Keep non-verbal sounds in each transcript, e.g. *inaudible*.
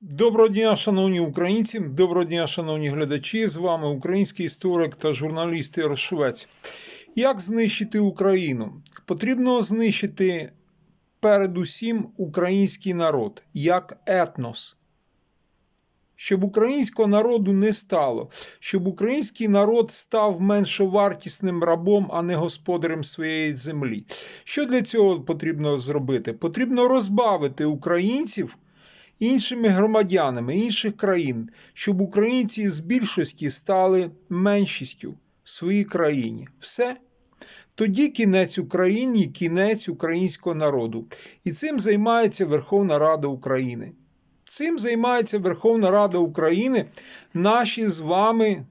Доброго дня, шановні українці, доброго дня, шановні глядачі. З вами український історик та журналіст Ігор Швець. Як знищити Україну? Потрібно знищити передусім український народ як етнос. Щоб українського народу не стало, щоб український народ став меншовартісним рабом, а не господарем своєї землі. Що для цього потрібно зробити? Потрібно розбавити українців іншими громадянами інших країн, щоб українці з більшості стали меншістю в своїй країні. Все. Тоді кінець Україні, кінець українського народу. І цим займається Верховна Рада України. Цим займається Верховна Рада України, наші з вами.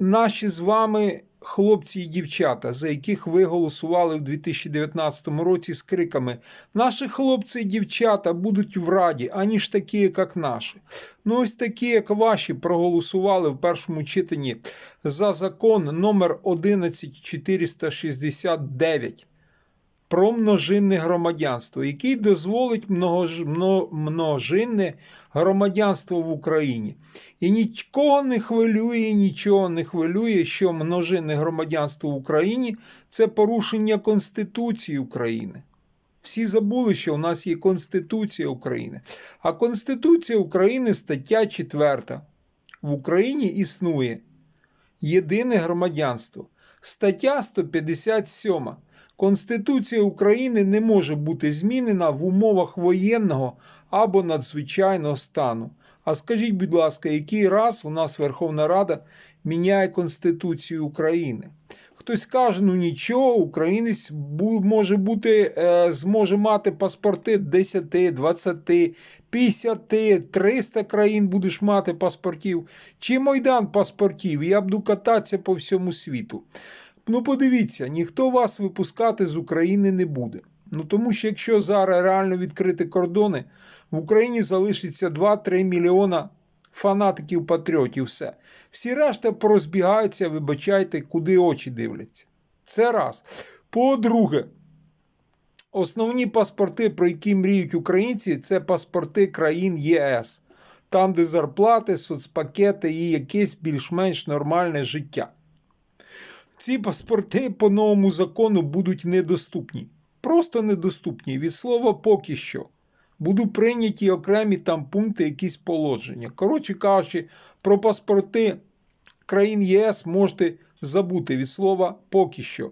Наші з вами хлопці і дівчата, за яких ви голосували в 2019 році з криками: Наші хлопці і дівчата будуть в раді, аніж такі, як наші. Ну, ось такі, як ваші, проголосували в першому читанні за закон номер 11469 про множинне громадянство, який дозволить множинне громадянство в Україні. І нікого не хвилює, нічого не хвилює, що множинне громадянство в Україні це порушення Конституції України. Всі забули, що у нас є Конституція України. А Конституція України стаття 4. В Україні існує єдине громадянство. Стаття 157. Конституція України не може бути змінена в умовах воєнного або надзвичайного стану. А скажіть, будь ласка, який раз у нас Верховна Рада міняє Конституцію України? Хтось каже, ну нічого, українець може бути, е, зможе мати паспорти 10, 20, 50, 300 країн будеш мати паспортів. Чи Майдан паспортів? Я буду кататися по всьому світу. Ну, подивіться, ніхто вас випускати з України не буде. Ну тому що якщо зараз реально відкрити кордони, в Україні залишиться 2-3 мільйона фанатиків патріотів. Все. Всі решта порозбігаються, вибачайте, куди очі дивляться. Це раз. По-друге, основні паспорти, про які мріють українці, це паспорти країн ЄС, там, де зарплати, соцпакети і якесь більш-менш нормальне життя. Ці паспорти по новому закону будуть недоступні. Просто недоступні. Від слова поки що. Будуть прийняті окремі там пункти, якісь положення. Коротше кажучи, про паспорти країн ЄС можете забути від слова поки що.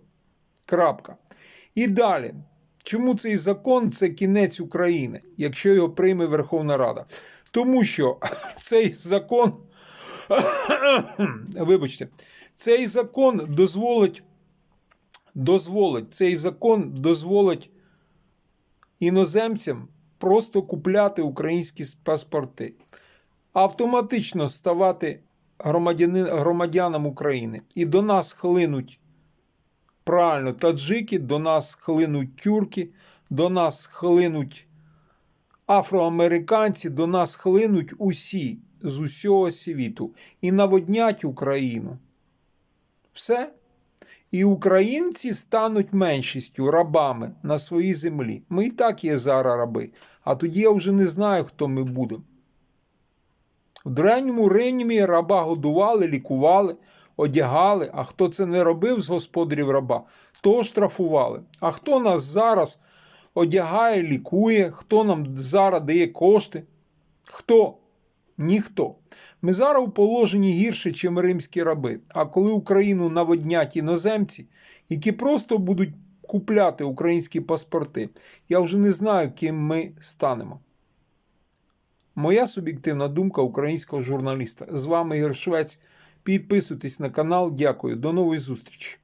Крапка. І далі. Чому цей закон це кінець України, якщо його прийме Верховна Рада? Тому що *laughs* цей закон *coughs* вибачте, цей закон дозволить, дозволить, цей закон дозволить іноземцям просто купляти українські паспорти, автоматично ставати громадянам України. І до нас хлинуть правильно таджики, до нас хлинуть тюрки, до нас хлинуть афроамериканці, до нас хлинуть усі з усього світу і наводнять Україну. Все. І українці стануть меншістю, рабами на своїй землі. Ми і так є зараз раби, а тоді я вже не знаю, хто ми будемо. В древньому Римі раба годували, лікували, одягали, а хто це не робив з господарів раба, того штрафували. А хто нас зараз одягає, лікує, хто нам зараз дає кошти? Хто? Ніхто. Ми зараз у положенні гірше, ніж римські раби. А коли Україну наводнять іноземці, які просто будуть купляти українські паспорти, я вже не знаю, ким ми станемо. Моя суб'єктивна думка українського журналіста. З вами Ігор Швець. Підписуйтесь на канал. Дякую. До нової зустрічі.